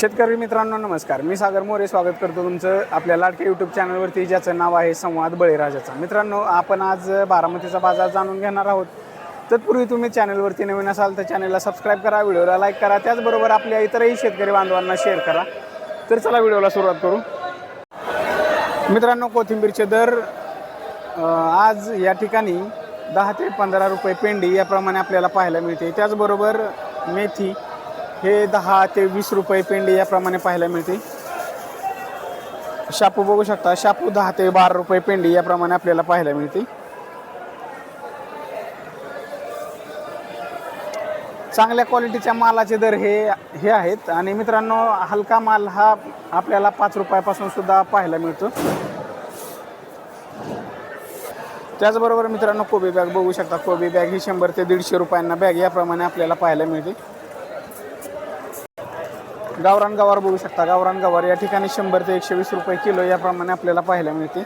शेतकरी मित्रांनो नमस्कार. मी सागर मोरे स्वागत करतो तुमचं आपल्या लाडक्या यूट्यूब चॅनलवरती ज्याचं नाव आहे संवाद बळीराजाचा. मित्रांनो आपण आज बारामतीचा बाजार जाणून घेणार आहोत. तत्पूर्वी तुम्ही चॅनलवरती नवीन असाल तर चॅनलला सबस्क्राईब करा व्हिडिओला लाईक करा त्याचबरोबर आपल्या इतरही शेतकरी बांधवांना शेअर करा. तर चला व्हिडिओला सुरुवात करू. मित्रांनो कोथिंबीरचे दर आज या ठिकाणी दहा ते पंधरा रुपये पेंडी याप्रमाणे आपल्याला पाहायला मिळते. त्याचबरोबर मेथी हे दहा ते वीस रुपये पेंडी याप्रमाणे पाहायला मिळते. शापू बघू शकता शापू दहा ते बारा रुपये पेंडी याप्रमाणे आपल्याला पाहायला मिळते. चांगल्या क्वालिटीच्या मालाचे दर हे हे आहेत. आणि मित्रांनो हलका माल हा आपल्याला पाच रुपयापासून सुद्धा पाहायला मिळतो. त्याचबरोबर मित्रांनो कोबी बॅग बघू शकता. कोबी बॅग ही शंभर ते दीडशे रुपयांना बॅग याप्रमाणे आपल्याला पाहायला मिळते. गावरान गवार बघू शकता. गावरान गवार या ठिकाणी शंभर ते एकशे वीस रुपये किलो याप्रमाणे आपल्याला पाहायला मिळते.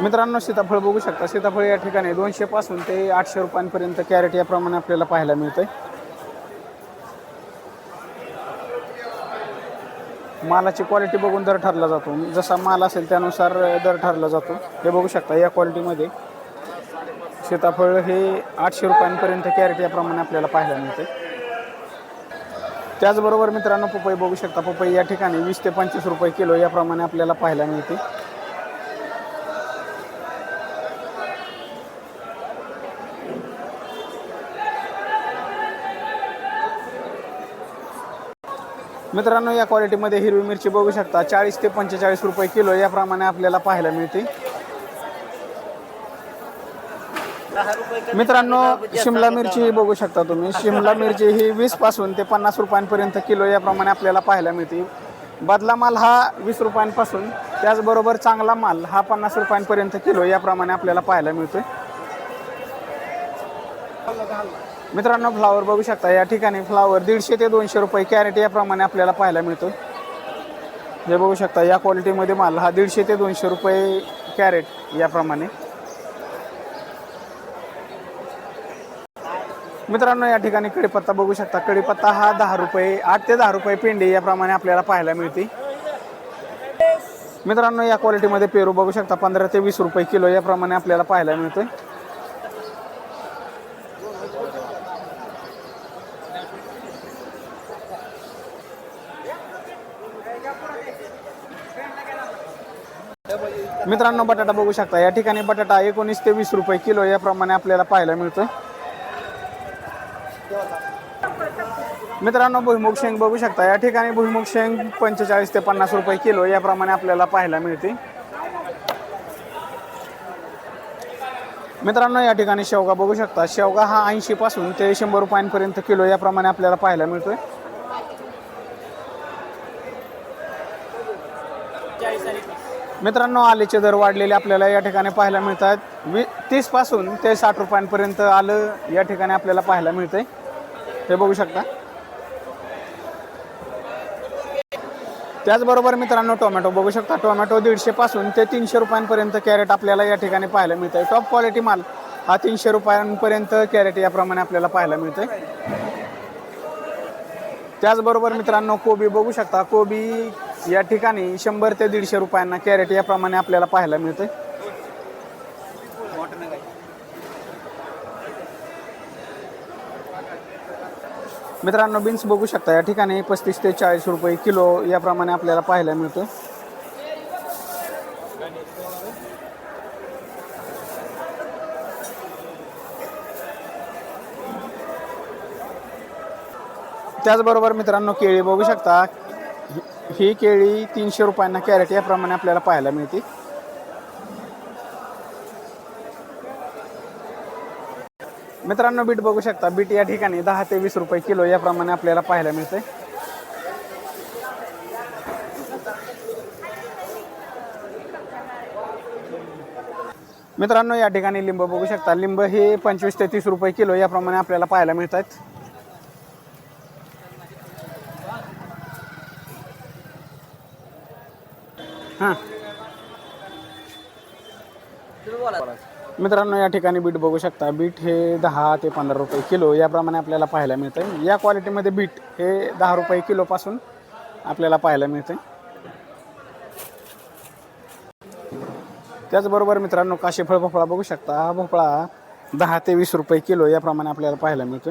मित्रांनो सीताफळ बघू शकता. सीताफळ या ठिकाणी दोनशे पासून ते आठशे रुपयांपर्यंत कॅरेट याप्रमाणे आपल्याला पाहायला मिळतंय. मालाची क्वालिटी बघून दर ठरला जातो. जसा माल असेल त्यानुसार दर ठरला जातो. हे बघू शकता या क्वालिटीमध्ये सीताफळ हे आठशे रुपयांपर्यंत कॅरेट याप्रमाणे आपल्याला पाहायला मिळते. त्याचबरोबर मित्रांनो पपई बघू शकता पपई या ठिकाणी वीस ते पंचवीस रुपये किलो याप्रमाणे आपल्याला पाहायला मिळते. मित्रांनो या क्वालिटीमध्ये हिरवी मिरची बघू शकता. चाळीस ते पंचेचाळीस रुपये किलो याप्रमाणे आपल्याला पाहायला मिळते. मित्रांनो शिमला मिरची बघू शकता तुम्ही. शिमला मिरची ही वीसपासून ते पन्नास रुपयांपर्यंत किलो याप्रमाणे आपल्याला पाहायला मिळते. बदला माल हा वीस रुपयांपासून त्याचबरोबर चांगला माल हा पन्नास रुपयांपर्यंत किलो याप्रमाणे आपल्याला पाहायला मिळतोय. मित्रांनो फ्लावर बघू शकता या ठिकाणी फ्लावर दीडशे ते दोनशे रुपये कॅरेट याप्रमाणे आपल्याला पाहायला मिळतो. जे बघू शकता या क्वालिटीमध्ये माल हा दीडशे ते दोनशे रुपये कॅरेट याप्रमाणे. मित्रांनो या ठिकाणी कडीपत्ता बघू शकता कडीपत्ता हा दहा रुपये आठ ते दहा रुपये पेंडी याप्रमाणे आपल्याला पाहायला मिळते. मित्रांनो या क्वालिटीमध्ये पेरू बघू शकता पंधरा ते वीस रुपये किलो याप्रमाणे आपल्याला पाहायला मिळतं मित्रांनो बटाटा बघू शकता. या ठिकाणी बटाटा एकोणीस ते वीस रुपये किलो याप्रमाणे आपल्याला पाहायला मिळतं. मित्रांनो भुईमुग शेंग बघू शकता. या ठिकाणी भुईमुग शेंग पंचेचाळीस ते पन्नास रुपये किलो याप्रमाणे आपल्याला पाहायला मिळते. मित्रांनो या ठिकाणी शेवगा बघू शकता. शेवगा हा ऐंशी पासून ते शंभर रुपयांपर्यंत किलो याप्रमाणे आपल्याला पाहायला मिळतोय. मित्रांनो आलेचे दर वाढलेले आपल्याला या ठिकाणी पाहायला मिळतात. वी तीसपासून ते साठ रुपयांपर्यंत आलं या ठिकाणी आपल्याला पाहायला मिळतंय. हे बघू शकता. त्याचबरोबर मित्रांनो टोमॅटो बघू शकता. टोमॅटो दीडशे पासून ते तीनशे रुपयांपर्यंत कॅरेट आपल्याला या ठिकाणी पाहायला मिळतंय. टॉप क्वालिटी माल हा तीनशे रुपयांपर्यंत कॅरेट याप्रमाणे आपल्याला पाहायला मिळतंय. त्याचबरोबर मित्रांनो कोबी बघू शकता. कोबी या ठिकाणी शंभर ते दीडशे रुपयांना कॅरेट याप्रमाणे आपल्याला पाहायला मिळते मित्रांनो बीन्स बघू शकता या ठिकाणी पस्तीस ते चाळीस रुपये किलो याप्रमाणे आपल्याला पाहायला मिळतं त्याचबरोबर मित्रांनो केळी बघू शकता ही- केळी तीनशे रुपयांना कॅरेट याप्रमाणे आपल्याला पाहायला मिळते. मित्रांनो बीट बघू शकता. बीट या ठिकाणी दहा ते वीस रुपये किलो याप्रमाणे आपल्याला पाहायला मिळते मित्रांनो या ठिकाणी लिंब बघू शकता. लिंब हे पंचवीस ते तीस रुपये किलो याप्रमाणे आपल्याला पाहायला मिळतात हां. मित्रांनो या ठिकाणी बीट बघू शकता. बीट हे दहा ते पंधरा रुपये किलो याप्रमाणे आपल्याला पाहायला मिळतं या क्वालिटीमध्ये बीट हे दहा रुपये किलोपासून आपल्याला पाहायला मिळतं त्याचबरोबर मित्रांनो काशीफळ भोपळा बघू शकता. हा भोपळा दहा ते वीस रुपये किलो याप्रमाणे आपल्याला पाहायला मिळतो